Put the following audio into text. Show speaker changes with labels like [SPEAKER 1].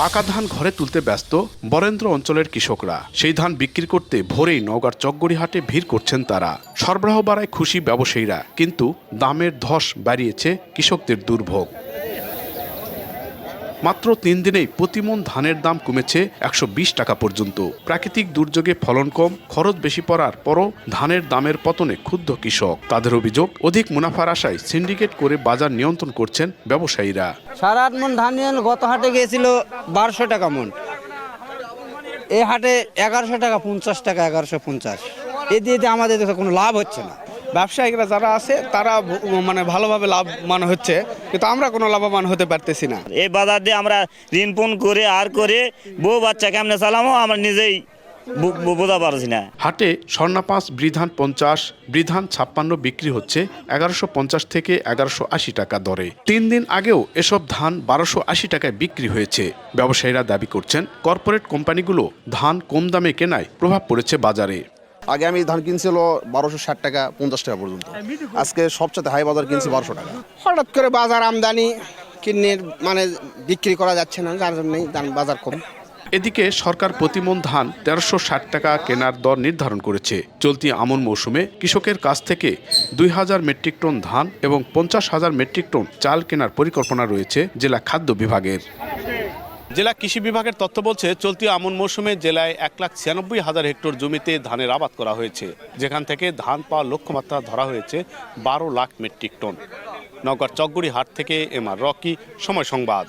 [SPEAKER 1] পাকা ধান ঘরে তুলতে ব্যস্ত বরেন্দ্র অঞ্চলের কৃষকরা। সেই ধান বিক্রি করতে ভোরেই নওগাঁর চকগড়ি হাটে ভিড় করছেন তারা। সরবরাহ বাড়ায় খুশি ব্যবসায়ীরা, কিন্তু দামের ধস বাড়িয়েছে কৃষকদের দুর্ভোগ। মাত্র তিন দিনেই প্রতিমন ধানের দাম কমেছে একশো বিশ টাকা পর্যন্ত। প্রাকৃতিক দুর্যোগে ফলন কম, খরচ বেশি পড়ার পরও ধানের দামের পতনে ক্ষুব্ধ কৃষক। তাদের অভিযোগ, অধিক মুনাফার আশায় সিন্ডিকেট করে বাজার নিয়ন্ত্রণ করছেন ব্যবসায়ীরা।
[SPEAKER 2] সারা আট মন ধান গত হাটে গিয়েছিল বারোশো টাকা মন। এ হাটে এগারোশো টাকা, পঞ্চাশ টাকা, এগারোশো পঞ্চাশ। এ দিয়ে আমাদের কোনো লাভ হচ্ছে না।
[SPEAKER 3] ব্যবসায়িকরা যারা আছে তারা মানে ভালোভাবে লাভবান হচ্ছে। কিন্তু আমরা কোনো লাভবান হতে পারতেছি না।
[SPEAKER 4] এই বাজার দিয়ে আমরা ঋণ পুন করে আর করে বউ বাচ্চা কেমনে চালামো আমরা নিজেই বু- বু- বোঝা পারছি না।
[SPEAKER 1] হাটে স্বর্ণা পাঁচ বৃধান পঞ্চাশ বৃধান ছাপ্পান্ন বিক্রি হচ্ছে এগারোশো পঞ্চাশ থেকে এগারোশো আশি টাকা দরে। তিন দিন আগেও এসব ধান বারোশো আশি টাকায় বিক্রি হয়েছে। ব্যবসায়ীরা দাবি করছেন কর্পোরেট কোম্পানিগুলো ধান কম দামে কেনায় প্রভাব পড়েছে বাজারে।
[SPEAKER 5] আগে আমি ধান কিনছিল বারোশো ষাট টাকা পঞ্চাশ টাকা পর্যন্ত। আজকে সবচেয়ে হাই বাজার কিনছি বারোশো টাকা।
[SPEAKER 2] হঠাৎ করে বাজার আমদানি কিনে মানে বিক্রি করা যাচ্ছে না যার জন্যই ধান বাজার কম।
[SPEAKER 1] এদিকে সরকার প্রতিমন ধান তেরোশো ষাট টাকা কেনার দর নির্ধারণ করেছে। চলতি আমন মৌসুমে কৃষকের কাছ থেকে দুই হাজার মেট্রিক টন ধান এবং পঞ্চাশ হাজার মেট্রিক টন চাল কেনার পরিকল্পনা রয়েছে জেলা খাদ্য বিভাগের। জেলা কৃষি বিভাগের তথ্য বলছে, চলতি আমন মৌসুমে জেলায় এক লাখ ছিয়ানব্বই হাজার হেক্টর জমিতে ধানের আবাদ করা হয়েছে। যেখান থেকে ধান পাওয়ার লক্ষ্যমাত্রা ধরা হয়েছে বারো লাখ মেট্রিক টন। নগর চকগুড়ি হাট থেকে এম আর রকি, সময় সংবাদ।